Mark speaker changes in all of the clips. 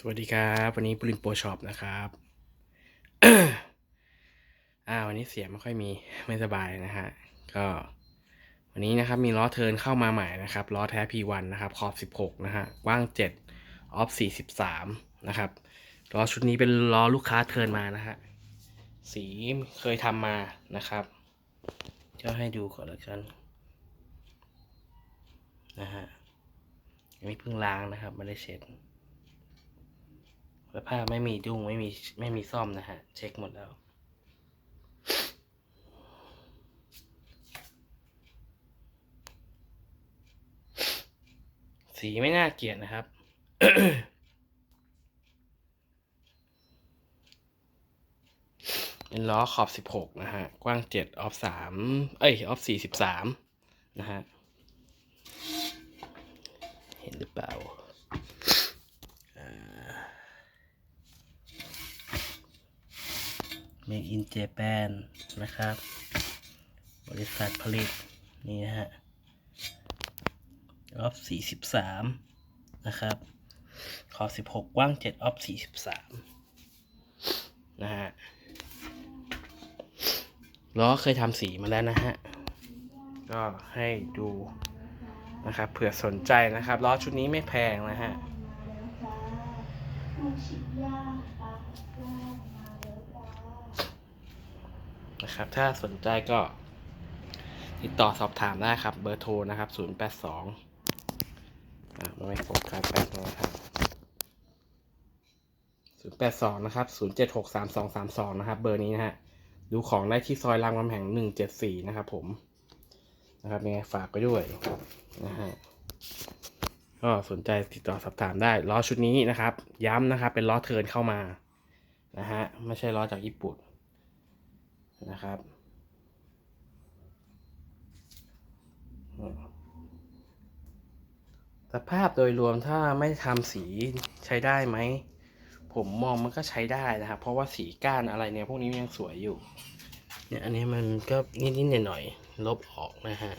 Speaker 1: สวัสดีครับ วันนี้ปรินโปรช็อปนะครับอ่าวันนี้เสียงไม่ค่อยมีไม่สบายนะฮะก็วันนี้นะครับมีล้อเทินเข้ามาใหม่นะครับล้อแท้ P1 นะครับขอบ 16 นะฮะกว้าง 7 ออฟ 43 นะครับล้อชุดนี้เป็นล้อลูกค้าเทินมานะฮะสีเคยทำมานะครับจะให้ดูก่อนละกันนะฮะอันนี้เพิ่งล้างนะครับไม่ได้เช็ด สภาพไม่มีดุ้งไม่มีไม่มีซ่อมนะฮะ เช็คหมดแล้ว สีไม่น่าเกลียดนะครับเป็นล้อขอบ16นะฮะ กว้าง7ออฟ3เอ้ย ออฟ43นะฮะ เห็นหรือเปล่า Make in Japan นะครับ บริษัทผลิต นี่นะฮะออฟ43 นะครับ ขอ 16 กว้าง 7 ออฟ43 นะฮะ ล้อเคยทำสีมาแล้วนะฮะ ก็ให้ดูนะครับเผื่อสนใจนะครับล้อชุดนี้ไม่แพงนะฮะ นะครับ ถ้าสนใจก็ ติดต่อสอบถามได้ครับ เบอร์โทรนะครับ0 8 2อ่าไม่โฟกัสแป๊บนึงนะครับ0 8 2นะครับ0 7 6 3 2 3 2นะครับ เบอร์นี้นะฮะ ดูของได้ที่ซอยรามคำแหง174นะครับผม นะครับยังไงฝากไปด้วยนะฮะก็สนใจติดต่อสอบถามได้ล้อชุดนี้นะครับ ย้ำนะครับ เป็นล้อเทินเข้ามานะฮะ ไม่ใช่ล้อจากญี่ปุ่น นะครับ สภาพโดยรวมถ้าไม่ทำสีใช้ได้ไหม ผมมองมันก็ใช้ได้นะครับ เพราะว่าสีก้านอะไรเนี่ยพวกนี้ยังสวยอยู่ เนี่ยอันนี้มันก็นิดๆหน่อยๆลบออกนะฮะ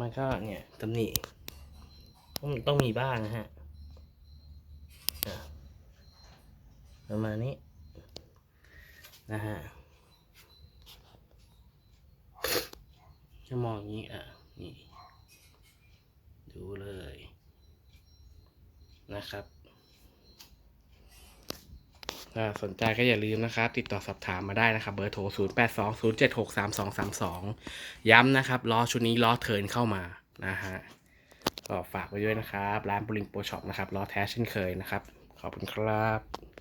Speaker 1: มันก็เนี่ยตำหนิต้องมีบ้างนะฮะ ประมาณนี้ นะฮะจะมองอย่างนี้อะ นี่ ดูเลย นะครับถ้าสนใจก็อย่าลืมนะครับ ติดต่อสอบถามมาได้นะครับ เบอร์โทร 0 8 2 0 7 6 3 2 3 2 ย้ำนะครับล้อชุดนี้ล้อเทินเข้ามานะฮะก็ฝากไว้ด้วยนะครับ ร้านบุริงโปรช็อปนะครับล้อแท้เช่นเคยนะครับ ขอบคุณครับ